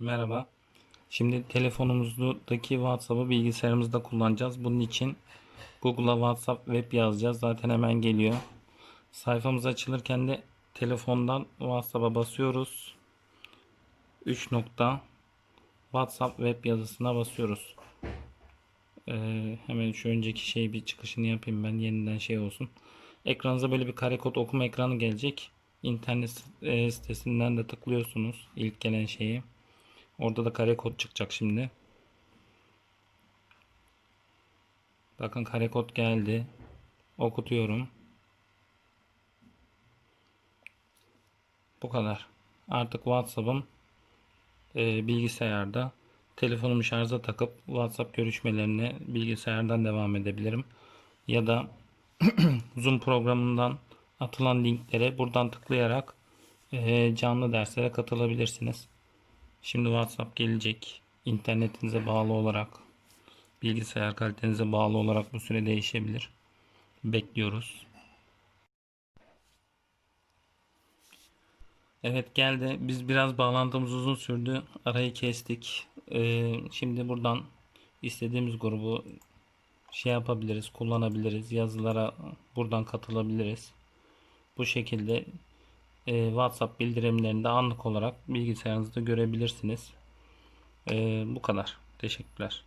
Merhaba. Şimdi telefonumuzdaki WhatsApp'ı bilgisayarımızda kullanacağız. Bunun için Google'a WhatsApp web yazacağız. Zaten hemen geliyor. Sayfamız açılırken de telefondan WhatsApp'a basıyoruz. 3 nokta WhatsApp web yazısına basıyoruz. Ee, hemen şu önceki şey bir çıkışını yapayım ben yeniden şey olsun. Ekranınıza böyle bir kare kod okuma ekranı gelecek. İnternet e, sitesinden de tıklıyorsunuz ilk gelen şeyi. Orada da kare kod çıkacak şimdi. Bakın kare kod geldi. Okutuyorum. Bu kadar. Artık WhatsApp'ım e, bilgisayarda. Telefonumu şarja takıp WhatsApp görüşmelerine bilgisayardan devam edebilirim. Ya da Zoom programından atılan linklere buradan tıklayarak e, canlı derslere katılabilirsiniz. Şimdi WhatsApp gelecek. İnternetinize bağlı olarak, bilgisayar kalitenize bağlı olarak bu süre değişebilir. Bekliyoruz. Evet geldi. Biz biraz bağlantımız uzun sürdü. Arayı kestik. Ee, şimdi buradan istediğimiz grubu şey yapabiliriz, kullanabiliriz. Yazılara buradan katılabiliriz. Bu şekilde e, WhatsApp bildirimlerinde anlık olarak bilgisayarınızda görebilirsiniz. E, bu kadar. Teşekkürler.